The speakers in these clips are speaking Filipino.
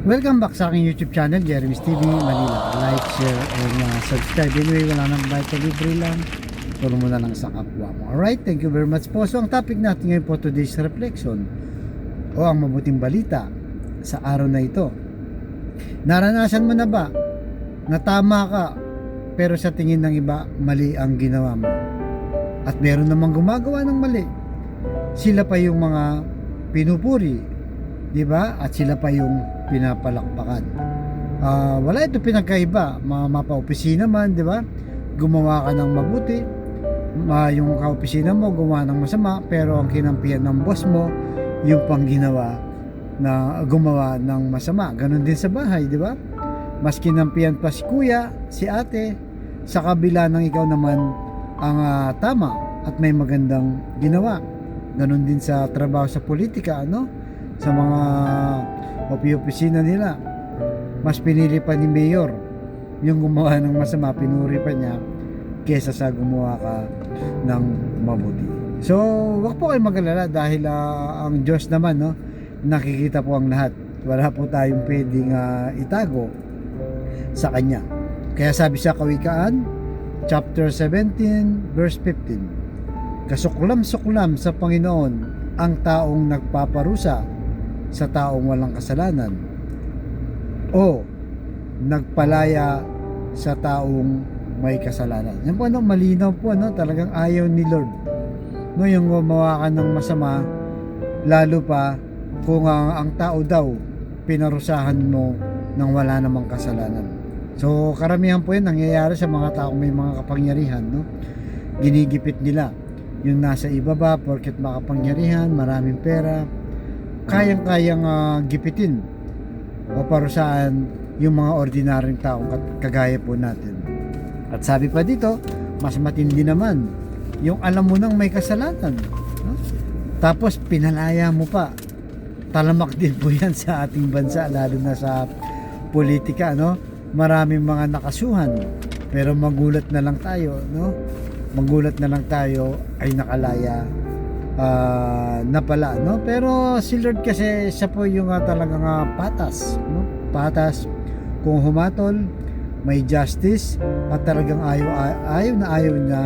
Welcome back sa aking YouTube channel, Jeremy's TV Manila. Like, share, and uh, subscribe. Anyway, wala nang bayad na libre lang. Puro mo na lang sa kapwa mo. Alright, thank you very much po. So, ang topic natin ngayon po today's reflection o ang mabuting balita sa araw na ito. Naranasan mo na ba na tama ka pero sa tingin ng iba mali ang ginawa mo? At meron namang gumagawa ng mali. Sila pa yung mga pinupuri, di ba? At sila pa yung pinapalakpakan. Ah, wala ito pinagkaiba. Mga mapa-opisina man, di ba? Gumawa ka ng mabuti, ma yung kaopisina mo gumawa ng masama, pero ang kinampihan ng boss mo yung pang ginawa na gumawa ng masama. Ganon din sa bahay, di ba? Mas kinampihan pa si kuya, si ate, sa kabila ng ikaw naman ang ah, tama at may magandang ginawa. Ganon din sa trabaho sa politika, ano? Sa mga opi-opisina nila. Mas pinili pa ni Mayor yung gumawa ng masama, pinuri pa niya kesa sa gumawa ka ng mabuti. So, wag po kayo magalala dahil ah, ang Diyos naman, no, nakikita po ang lahat. Wala po tayong pwedeng ah, itago sa Kanya. Kaya sabi sa Kawikaan, chapter 17, verse 15, Kasuklam-suklam sa Panginoon ang taong nagpaparusa sa taong walang kasalanan o nagpalaya sa taong may kasalanan. Yan po ano, malinaw po ano, talagang ayaw ni Lord. No, yung gumawa ka ng masama, lalo pa kung ang, ang tao daw pinarusahan mo nang wala namang kasalanan. So, karamihan po yan nangyayari sa mga taong may mga kapangyarihan, no? Ginigipit nila yung nasa ibaba porket makapangyarihan, maraming pera, kayang-kayang ah, gipitin o parusahan yung mga ordinaryong tao kat- kagaya po natin. At sabi pa dito, mas matindi naman yung alam mo nang may kasalanan. no? Tapos pinalaya mo pa. Talamak din po yan sa ating bansa lalo na sa politika no. Maraming mga nakasuhan pero magulat na lang tayo no. Magulat na lang tayo ay nakalaya ah, na pala no. Pero si Lord kasi siya po yung ah, talagang ah, patas no. Patas kung humatol may justice at talagang ayaw, ayaw na ayaw niya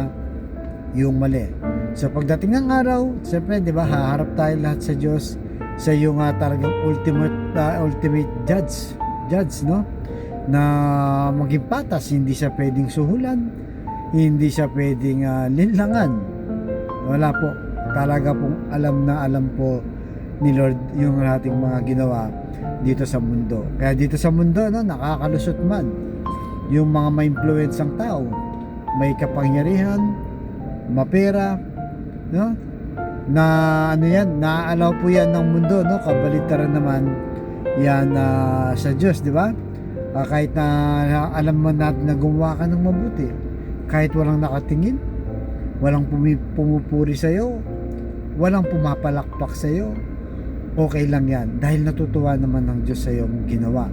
yung mali. So pagdating ng araw, siyempre 'di ba, haharap tayo lahat sa Diyos sa yung uh, talagang ultimate uh, ultimate judge, judge no? Na maging patas, hindi siya pwedeng suhulan, hindi siya pwedeng uh, linlangan. Wala po. Talaga pong alam na alam po ni Lord yung ating mga ginawa dito sa mundo. Kaya dito sa mundo, no, nakakalusot man yung mga ma-influence ang tao. May kapangyarihan, mapera, no? Na ano yan, naaalaw po yan ng mundo, no? Kabaliktaran naman yan ah, sa Diyos, di ba? Ah, kahit na alam mo natin na gumawa ka ng mabuti, kahit walang nakatingin, walang pumi- pumupuri sa iyo, walang pumapalakpak sa iyo, okay lang yan dahil natutuwa naman ng Diyos sa iyong ginawa.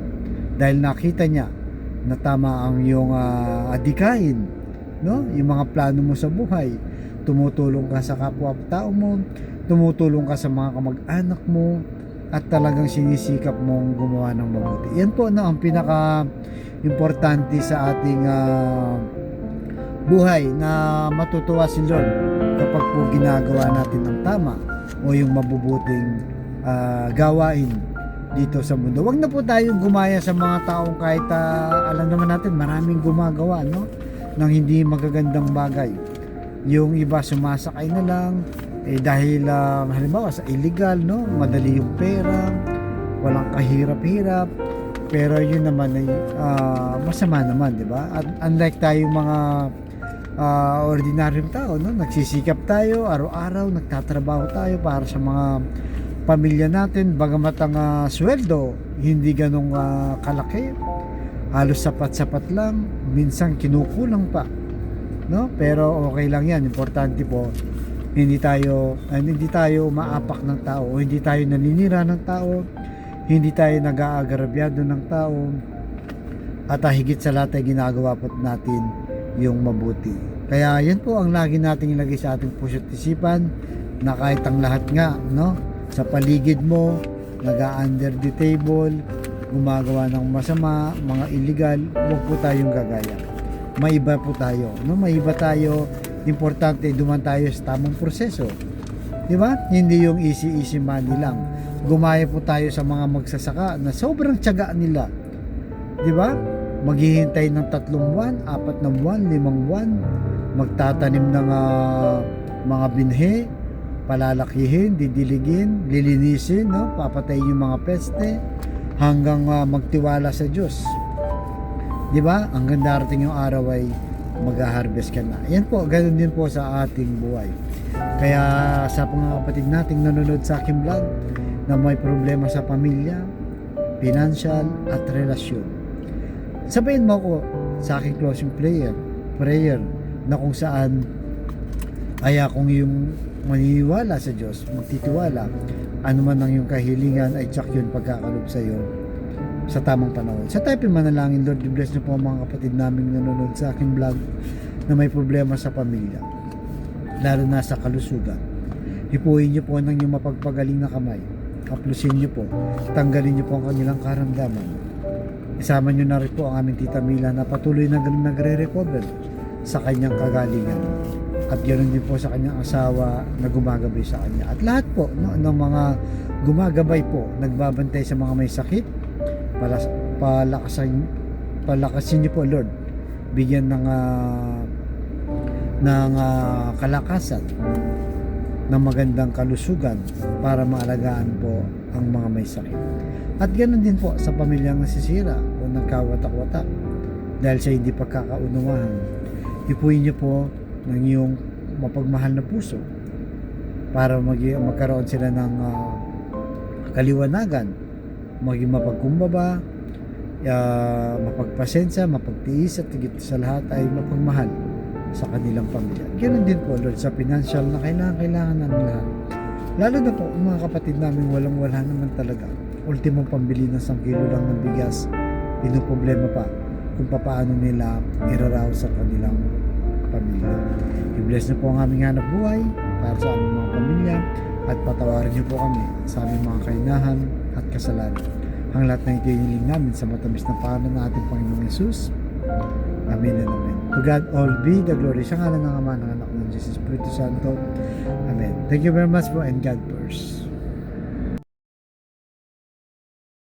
Dahil nakita niya na tama ang iyong ah, adikain, no? Yung mga plano mo sa buhay. Tumutulong ka sa kapwa-tao mo, tumutulong ka sa mga kamag-anak mo, at talagang sinisikap mong gumawa ng mabuti. Yan po no, ang pinaka importante sa ating ah, buhay na matutuwa si Lord kapag po ginagawa natin ang tama o yung mabubuting ah, gawain dito sa mundo. Huwag na po tayong gumaya sa mga taong kahit ah, alam naman natin maraming gumagawa no ng hindi magagandang bagay. Yung iba sumasakay na lang eh dahil ah, halimbawa sa illegal no, madali yung pera, walang kahirap-hirap. Pero yun naman ay ah, masama naman, 'di ba? At unlike tayong mga ah, ordinaryong tao, no, nagsisikap tayo araw-araw, nagtatrabaho tayo para sa mga pamilya natin. Bagamat ang ah, sweldo hindi ganong ah, kalaki. Halos sapat-sapat lang. Minsan kinukulang pa no? Pero okay lang yan. Importante po hindi tayo ah, hindi tayo maapak ng tao. O hindi tayo naninira ng tao. Hindi tayo nag-aagrabyado ng tao. At ah, higit sa lahat ay ginagawa po natin yung mabuti kaya yan po ang lagi nating ilagay sa ating puso at isipan na kahit ang lahat nga no sa paligid mo, nag under the table, gumagawa ng masama, mga illegal, huwag po tayong gagaya. Maiba po tayo. No? Maiba tayo. Importante, duman tayo sa tamang proseso. Di ba? Hindi yung easy-easy money lang. Gumaya po tayo sa mga magsasaka na sobrang tiyaga nila. Di ba? Maghihintay ng tatlong buwan, apat na buwan, limang buwan. Magtatanim ng ah, mga binhe, palalakihin, didiligin, lilinisin, no? papatayin yung mga peste hanggang ah, magtiwala sa Diyos. 'Di ba? Hanggang darating yung araw ay mag-harvest ka na. Yan po, ganun din po sa ating buhay. Kaya sa mga kapatid nating nanonood sa aking vlog na may problema sa pamilya, financial at relasyon. Sabihin mo ko sa aking closing prayer, prayer na kung saan ay akong yung maniniwala sa Diyos, magtitiwala, ano man ang iyong kahilingan ay tsak yun pagkakalob sa iyo sa tamang panahon. Sa tayo manalangin, Lord, bless niyo po mga kapatid naming nanonood sa aking vlog na may problema sa pamilya, lalo na sa kalusugan. Hipuin niyo po ng iyong mapagpagaling na kamay. Kaplusin niyo po. Tanggalin niyo po ang kanilang karamdaman. Isama niyo na rin po ang aming tita Mila na patuloy na nagre-recover sa kanyang kagalingan. At ganoon din po sa kanyang asawa na gumagabay sa kanya. At lahat po no, ng mga gumagabay po, nagbabantay sa mga may sakit, palas, palakasan, palakasin niyo po Lord. Bigyan ng ah, ng ah, kalakasan ng magandang kalusugan para maalagaan po ang mga may sakit. At ganoon din po sa pamilyang nasisira o nagkawatak-watak dahil sa hindi pagkakaunawahan. Ipuin niyo po ng iyong mapagmahal na puso para mag magkaroon sila ng ah, kaliwanagan, maging mapagkumbaba, ah, mapagpasensya, mapagtiis at higit sa lahat ay mapagmahal sa kanilang pamilya. Ganun din po Lord sa financial na kailangan kailangan ng lahat. Lalo na po mga kapatid namin walang wala naman talaga. Ultimong pambili ng 1 kilo lang ng bigas, problema pa kung paano nila iraraw sa kanilang pamilya. I-bless niyo po ang aming hanap buhay para sa aming mga pamilya at patawarin niyo po kami sa aming mga kainahan at kasalanan. Ang lahat na ito iniling namin sa matamis na pangalan ng ating Panginoong Yesus. Amen and Amen. To God all be the glory. Sa ngalan ng Ama, ng Anak, ng Jesus Espiritu Santo. Amen. Thank you very much po and God bless.